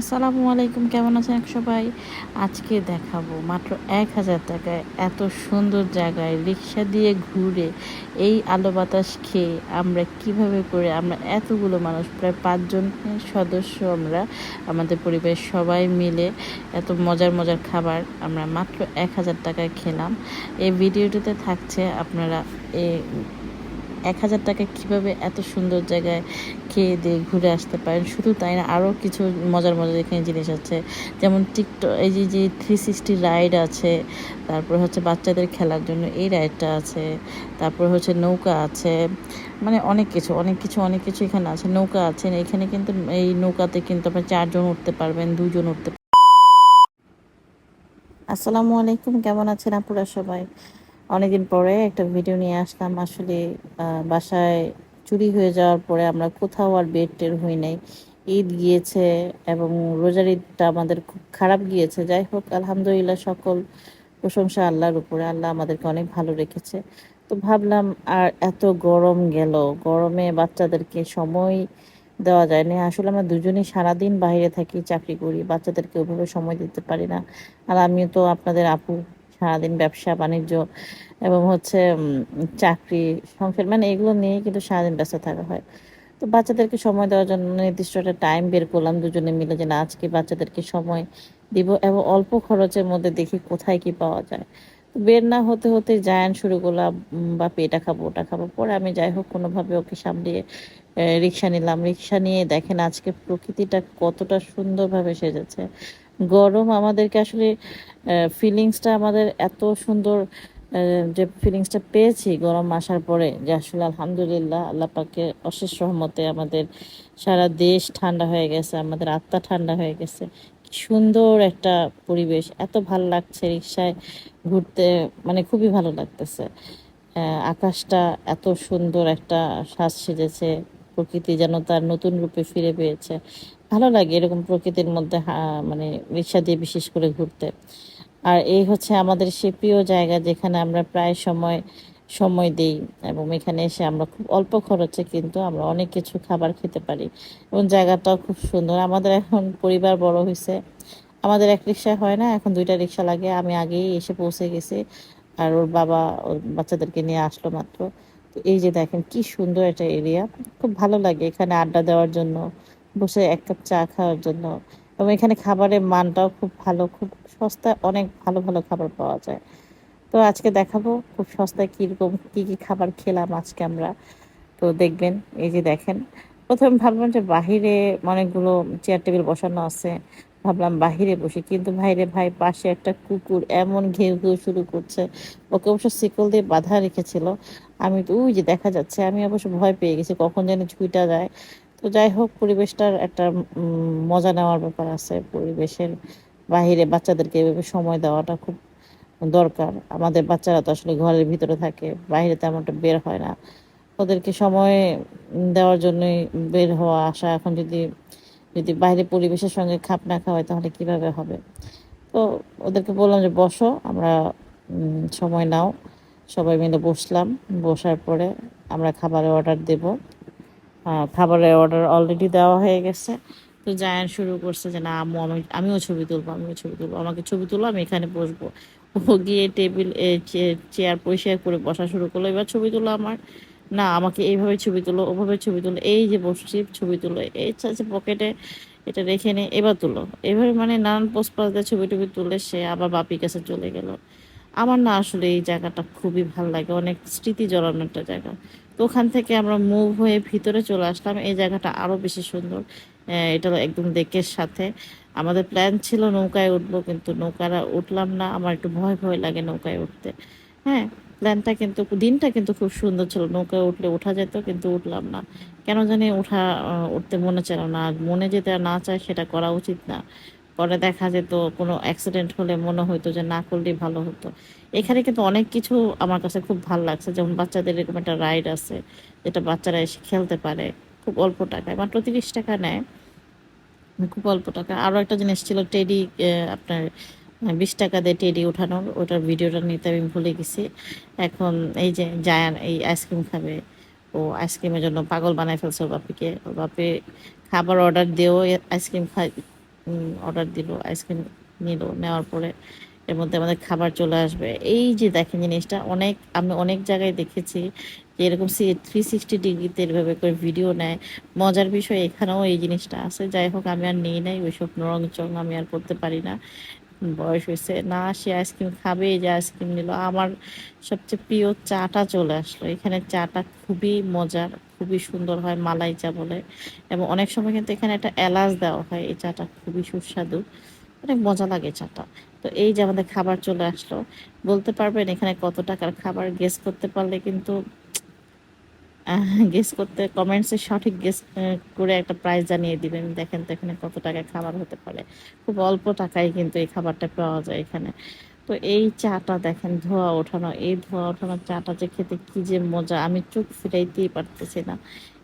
আসসালামু আলাইকুম, কেমন আছেন এক সবাই? আজকে দেখাবো মাত্র এক হাজার টাকায় এত সুন্দর জায়গায় রিক্সা দিয়ে ঘুরে এই আলো বাতাস খেয়ে আমরা কীভাবে করে আমরা এতগুলো মানুষ, প্রায় পাঁচজন সদস্য আমরা, আমাদের পরিবারের সবাই মিলে এত মজার মজার খাবার আমরা মাত্র এক হাজার টাকায় খেলাম। এই ভিডিওটিতে থাকছে আপনারা এ এক হাজার টাকা কীভাবে এত সুন্দর জায়গায় খেয়ে দিয়ে ঘুরে আসতে পারেন? শুধু তাই না আরও কিছু মজার মজার এখানে জিনিস আছে। যেমন টিকটক, এই যে যে থ্রি সিক্সটি রাইড আছে, তারপর হচ্ছে বাচ্চাদের খেলার জন্য এই রাইডটা আছে, তারপর হচ্ছে নৌকা আছে মানে অনেক কিছু অনেক কিছু অনেক কিছু এখানে আছে, নৌকা আছে। এখানে কিন্তু এই নৌকাতে কিন্তু আপনার চারজন উঠতে পারবেন, দুজন উঠতে আসসালামু আলাইকুম, কেমন আছেন আপুরা সবাই? অনেকদিন পরে একটা ভিডিও নিয়ে আসলাম। আসলে বাসায় চুরি হয়ে যাওয়ার পরে আমরা কোথাও আর বেড টের হই নাই। ঈদ গিয়েছে এবং রোজার ঈদটা আমাদের খুব খারাপ গিয়েছে। যাই হোক, আলহামদুলিল্লাহ সকল প্রশংসা আল্লাহর উপরে। আল্লাহ আমাদেরকে অনেক ভালো রেখেছে। তো ভাবলাম, আর এত গরম গেল। গরমে বাচ্চাদেরকে সময় দেওয়া যায় না আসলে আমরা দুজনেই সারাদিন বাইরে থাকি, চাকরি করি। বাচ্চাদেরকে ওইভাবে সময় দিতে পারি না। আর আমিও তো আপনাদের আপু সারাদিন ব্যবসা, বাণিজ্য এবং হচ্ছে চাকরি, সংসার মানে এগুলো নিয়ে কিন্তু সারাদিন ব্যস্ত থাকা হয়। তো বাচ্চাদেরকে সময় দেওয়ার জন্য নির্দিষ্ট একটা টাইম বের করলাম, দুজনে মিলে যে না, আজকে বাচ্চাদেরকে সময় দিব এবং অল্প খরচের মধ্যে দেখি কোথায় কি পাওয়া যায়। বের না হতে হতে জায়ান শুরু করলাম বা পেটা খাব, ওটা খাব। পরে আমি যাই হোক, কোনোভাবে ওকে সামলিয়ে রিক্সা নিলাম। রিক্সা নিয়ে দেখেন আজকে প্রকৃতিটা কতটা সুন্দরভাবে সেজেছে। গরম আমাদেরকে আসলে ফিলিংসটা আমাদের এত সুন্দর যে ফিলিংসটা পেয়েছি গরম আসার পরে যে আসলে আলহামদুলিল্লাহ, আল্লাহ পাকে অশেষ সহমতে আমাদের সারা দেশ ঠান্ডা হয়ে গেছে, আমাদের আত্মা ঠান্ডা হয়ে গেছে। সুন্দর একটা পরিবেশ, এত ভালো লাগছে রিক্সায় ঘুরতে মানে খুবই ভালো লাগতেছে। আকাশটা এত সুন্দর একটা সাজ সেজেছে। প্রকৃতি যেন তার নতুন রূপে ফিরে পেয়েছে। ভালো লাগে এরকম প্রকৃতির মধ্যে মানে রিক্সা দিয়ে বিশেষ করে ঘুরতে। আর এই হচ্ছে আমাদের সে প্রিয় জায়গা যেখানে আমরা প্রায় সময় সময় দিই এবং এখানে এসে আমরা খুব অল্প খরচে কিন্তু আমরা অনেক কিছু খাবার খেতে পারি। এবং জায়গাটাও খুব সুন্দর। আমাদের এখন পরিবার বড় হয়েছে আমাদের এক রিক্সা হয় না, এখন দুইটা রিক্সা লাগে। আমি আগেই এসে পৌঁছে গেছি। আর ওর বাবা, ওর বাচ্চাদেরকে নিয়ে আসলো মাত্র। এই যে দেখেন কি সুন্দর একটা এরিয়া খুব ভালো লাগে এখানে আড্ডা দেওয়ার জন্য, বসে এক কাপ চা খাওয়ার জন্য। এবং এখানে খাবারের মানটাও খুব ভালো, খুব সস্তায় অনেক ভালো ভালো খাবার পাওয়া যায়। তো আজকে দেখাবো খুব সস্তায় কীরকম কী কী খাবার খেলাম আজকে আমরা। তো দেখবেন, এই যে দেখেন। প্রথমে ভাবলাম যে বাহিরে অনেকগুলো চেয়ার টেবিল বসানো আছে। ভাবলাম, বাহিরে বসি। কিন্তু ভাইরে, ভাই, পাশে একটা কুকুর এমন ঘেউ ঘেউ শুরু করছে। ওকে অবশ্য শিকল দিয়ে বাধা রেখেছিল। আমি তো, ওই যে দেখা যাচ্ছে। আমি অবশ্য ভয় পেয়ে গেছি, কখন যেন ছুইটা যায়। তো যাই হোক, পরিবেশটার একটা মজা নেওয়ার ব্যাপার আছে পরিবেশের বাহিরে। বাচ্চাদেরকে এভাবে সময় দেওয়াটা খুব দরকার। আমাদের বাচ্চারা তো আসলে ঘরের ভিতরে থাকে বাইরে তেমনটা বের হয় না। ওদেরকে সময় দেওয়ার জন্যই বের হওয়া, আসা, এখন যদি যদি বাইরে পরিবেশের সঙ্গে খাপ না খাওয়ায় তাহলে কীভাবে হবে? তো ওদেরকে বললাম যে, বসো, আমরা সময় নাও। সবাই মিলে বসলাম। বসার পরে আমরা খাবারের অর্ডার দেব। খাবারের অর্ডার অলরেডি দেওয়া হয়ে গেছে। তো জায়ান শুরু করছে যে, না, আম্মু, আমি, আমিও ছবি তুলবো, আমিও ছবি তুলবো। আমাকে ছবি তুলো, আমি এখানে বসবো। ও গিয়ে টেবিল চেয়ার পরিষ্কার করে বসা শুরু করল। এবার ছবি তুলো আমার। না, আমাকে এইভাবে ছবি তুলো, ওভাবে ছবি তুলো, এই যে বসছি, ছবি তুলো, এই আছে পকেটে, এটা রেখে নে, এবার তুলো। এভাবে মানে নানান পোস্ট পাস দিয়ে ছবি টবি তুলে সে আবার বাপির কাছে চলে গেল। আমার না আসলে এই জায়গাটা খুবই ভালো লাগে, অনেক স্মৃতি জড়ানো একটা জায়গা। তো ওখান থেকে আমরা মুভ হয়ে ভিতরে চলে আসলাম, এই জায়গাটা আরও বেশি সুন্দর। এটা একদম দেখের সাথে। আমাদের প্ল্যান ছিল নৌকায় উঠবো, কিন্তু নৌকারা উঠলাম না, আমার একটু ভয় ভয় লাগে নৌকায় উঠতে। হ্যাঁ প্ল্যানটা কিন্তু দিনটা কিন্তু খুব সুন্দর ছিল। নৌকায় উঠলে ওঠা যেত কিন্তু উঠলাম না। কেন জানি ওঠা উঠতে মনে চাইল না। মনে যেতে না চায় সেটা করা উচিত না। পরে দেখা যেত কোনো অ্যাক্সিডেন্ট হলে মনে হইতো যে না করলেই ভালো হতো। এখানে কিন্তু অনেক কিছু আমার কাছে খুব ভালো লাগছে। যেমন বাচ্চাদের এরকম একটা রাইড আছে, যেটা বাচ্চারা এসে খেলতে পারে খুব অল্প টাকায়। মাত্র তিরিশ টাকা নেয়। খুব অল্প টাকা। আরও একটা জিনিস ছিল টেডি আপনার বিশ টাকা দিয়ে টেডি ওঠানোর ওটার ভিডিওটা নিতে আমি ভুলে গেছি। এখন এই যে জায়ান এই আইসক্রিম খাবে, ও আইসক্রিমের জন্য পাগল বানায় ফেলছে ওর বাপিকে। ওর বাপি খাবার অর্ডার দিয়েও আইসক্রিম খাই অর্ডার দিল, আইসক্রিম নিল, নেওয়ার পরে এর মধ্যে আমাদের খাবার চলে আসবে। এই যে দেখেন জিনিসটা, অনেক, আমি অনেক জায়গায় দেখেছি যে এরকম সি থ্রি সিক্সটি ডিগ্রিতে এভাবে করে ভিডিও নেয়। মজার বিষয় এখানেও এই জিনিসটা আছে, যাই হোক আমি আর নেই নাই, ওইসব রং চং আমি আর করতে পারি না। বয়স হয়েছে, না সে আইসক্রিম খাবে, এই যে আইসক্রিম নিল। আমার সবচেয়ে প্রিয় চাটা চলে আসলো। এখানে চাটা খুবই মজার, খুবই সুন্দর হয় মালাই চা বলে। এবং অনেক সময় কিন্তু এখানে একটা এলাচ দেওয়া হয়, এই চাটা খুবই সুস্বাদু। অনেক মজা লাগে চাটা। তো এই যে আমাদের খাবার চলে আসলো। বলতে পারবেন এখানে কত টাকার খাবার গেস করতে পারলে কিন্তু গেস করতে কমেন্টসে সঠিক গেস করে একটা প্রাইস জানিয়ে দিবেন। দেখেন তো এখানে কত টাকায় খাবার হতে পারে। খুব অল্প টাকায় কিন্তু এই খাবারটা পাওয়া যায় এখানে। তো এই চাটা দেখেন, ধোয়া ওঠানো। এই ধোয়া ওঠানো চাটা যে খেতে কি যে মজা, আমি চোখ ফিরাইতেই পারতেছি না।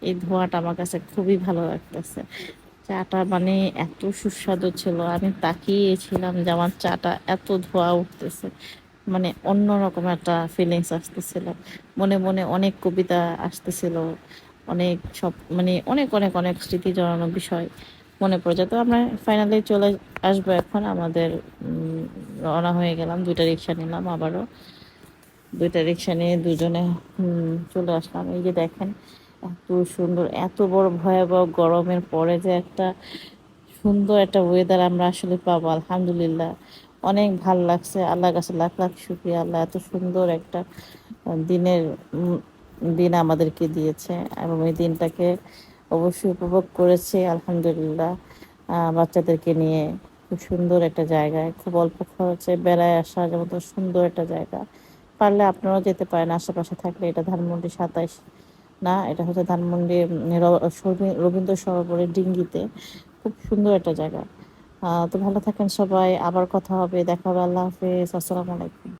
এই ধোয়াটা আমার কাছে খুবই ভালো লাগতেছে। চাটা মানে এত সুস্বাদু ছিল, আমি তাকিয়েছিলাম যে আমার চাটা এত ধোয়া উঠতেছে। মানে অন্যরকম একটা ফিলিংস আসতেছিল। মনে মনে অনেক কবিতা আসতেছিল, অনেক সব মানে অনেক অনেক অনেক স্মৃতি জড়ানো বিষয় মনে পড়ে যায়। তো আমরা ফাইনালি চলে আসব এখন, আমাদের রওনা হয়ে গেলাম, দুইটা রিক্সা নিলাম আবারও। দুইটা রিক্সা নিয়ে দুজনে চলে আসলাম। এই যে দেখেন, এত সুন্দর, এত বড় ভয়াবহ গরমের পরে যে একটা সুন্দর একটা ওয়েদার আমরা আসলে পাবো, আলহামদুলিল্লাহ। অনেক ভালো লাগছে। আল্লাহর কাছে লাখ লাখ শুক্রিয়া। আল্লাহ এত সুন্দর একটা দিনের দিন আমাদেরকে দিয়েছে এবং এই দিনটাকে অবশ্যই উপভোগ করেছি, আলহামদুলিল্লাহ। বাচ্চাদেরকে নিয়ে খুব সুন্দর একটা জায়গায়, খুব অল্প খরচে বেড়ায় আসা যেমন সুন্দর একটা জায়গা। পারলে আপনারাও যেতে পারেন, আশেপাশে থাকলে। এটা ধানমন্ডি সাতাইশ, না, এটা হচ্ছে ধানমন্ডি রবীন্দ্র সরোবরের ডিঙ্গিতে। খুব সুন্দর একটা জায়গা। তো ভালো থাকেন সবাই আবার কথা হবে দেখা হবে আল্লাহ হাফেজ আসসালামু আলাইকুম।